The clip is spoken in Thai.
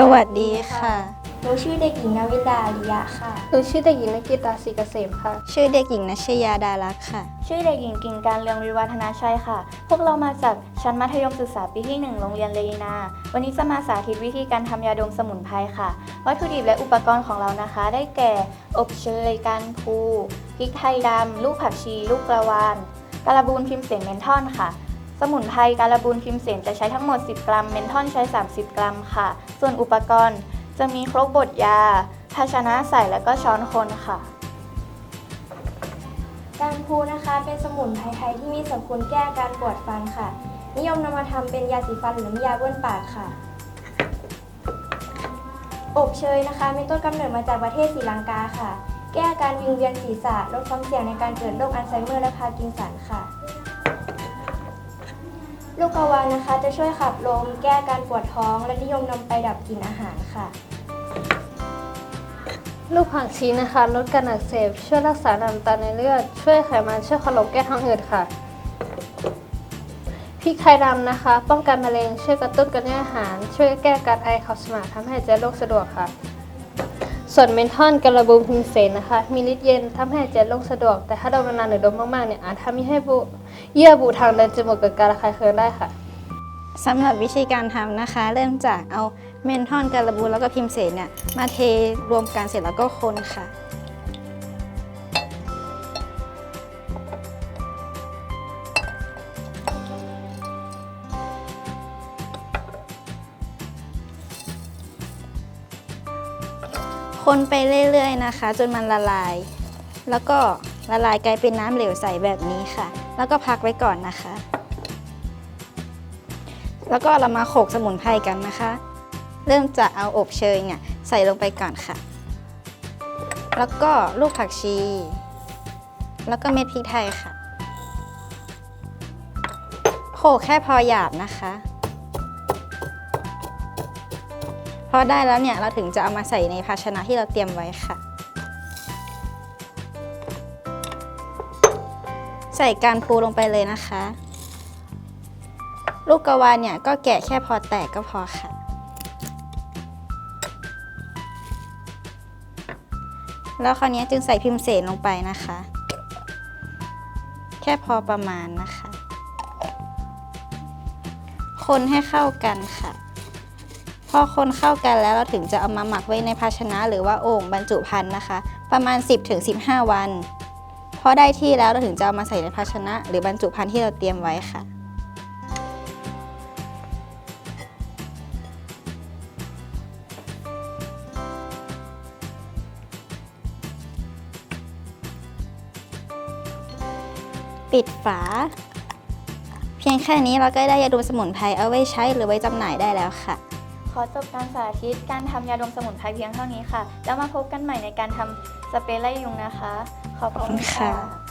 สวัสดีค่ะ หนูชื่อเด็กหญิงนาวินดาอาริยะค่ะ หนูชื่อเด็กหญิงนกิตาศรีเกษมค่ะ ชื่อเด็กหญิงนัชยาดารักษ์ค่ะ ชื่อเด็กหญิงกิ่งการเรืองวิวัฒนาชัยค่ะ พวกเรามาจากชั้นมัธยมศึกษาปีที่ 1 โรงเรียนเลนา วันนี้จะมาสาธิตวิธีการทำยาดมสมุนไพรค่ะ วัตถุดิบและอุปกรณ์ของเรานะคะ ได้แก่ อบเชยการพูพริกไทยดำลูกผักชี ลูกกระวานการบูนพิมพ์เสนเมนทอนค่ะ สมุนไพรการบูนพิมพ์เสนจะใช้ทั้งหมด 10 กรัม เมนทอนใช้ 30 กรัมค่ะ ส่วนอุปกรณ์จะมีครกบดยา ภาชนะใส่แล้วก็ช้อนคนค่ะการพูนะคะเป็นสมุนไพรไทยที่มีสรรพคุณแก้การปวดฟันค่ะ นิยมนำมาทำเป็นยาสีฟันหรือน้ำยาบ้วนปากค่ะ อบเชยนะคะมีต้นกำเนิดมาจากประเทศศรีลังกาค่ะ แก้อาการวิงเวียนศีรษะลดความเสี่ยงในการเกิดโรคอัลไซเมอร์และพาร์กินสันค่ะ ลูกกวานนะคะจะช่วยขับลมแก้การปวดท้อง และนิยมนำไปดับกลิ่นอาหารค่ะ ลูกผักชีนะคะลดการอักเสบ ช่วยรักษาน้ำตาลในเลือด ช่วยไขมันช่วยขลมแก้ท้องอืดค่ะพริกไทยดำนะคะ ป้องกันมะเร็งช่วยกระตุ้นการย่อยอาหาร ช่วยแก้การไอขับสมาทำให้ใจโรคสะดวกค่ะ ส่วนเมนทอนกระบุมพิมเสนนะคะ มีฤทธิ์เย็นทำให้หายใจโรคสะดวก แต่ถ้าดมนานๆหรือดมมากๆเนี่ยอาจทำให้บุเยื่อบุทางเดินจมูกเกิดการระคายเคืองได้ค่ะสำหรับวิธีการทำนะคะ เริ่มจากเอาเมนทอนการบูแล้วก็พิมเสนเนี่ยมาเทรวมกันเสร็จแล้วก็คนค่ะ คนไปเรื่อยๆนะคะ จนมันละลาย แล้วก็ละลายกลายเป็นน้ำเหลวใสแบบนี้ค่ะ แล้วก็พักไว้ก่อนนะคะ แล้วก็เรามาโขลกสมุนไพรกันนะคะ เริ่มจากเอาอบเชยเนี่ยใส่ลงไปก่อนค่ะ แล้วก็ลูกผักชี แล้วก็เม็ดพริกไทยค่ะโขลกแค่พอหยาบนะคะ พอได้แล้วเนี่ยเราถึงจะเอามาใส่ในภาชนะที่เราเตรียมไว้ค่ะ ใส่การพูลงไปเลยนะคะ ลูกกระวานเนี่ยก็แกะแค่พอแตกก็พอค่ะ แล้วคราวนี้จึงใส่พิมพ์เสนลงไปนะคะ แค่พอประมาณนะคะ คนให้เข้ากันค่ะ อคนเข้ากันแล้วเราถึงจะเอามาหมักไว้ในภาชนะ หรือว่าโอ่งบรรจุภัณฑ์นะคะ ประมาณ 10-15 วันพอได้ที่แล้วเราถึงจะเอามาใส่ในภาชนะ หรือบรรจุภัณฑ์ที่เราเตรียมไว้ค่ะปิดฝา เพียงแค่นี้เราก็ได้ยาดมสมุนไพรเอาไว้ใช้หรือไว้จำหน่ายได้แล้วค่ะ อจบการสาธิตการทำยาดมสมุนไพรเพียงเท่านี้ค่ะ แล้วมาพบกันใหม่ในการทำสเปรย์ไล่ยุงนะคะ ขอบคุณค่ะ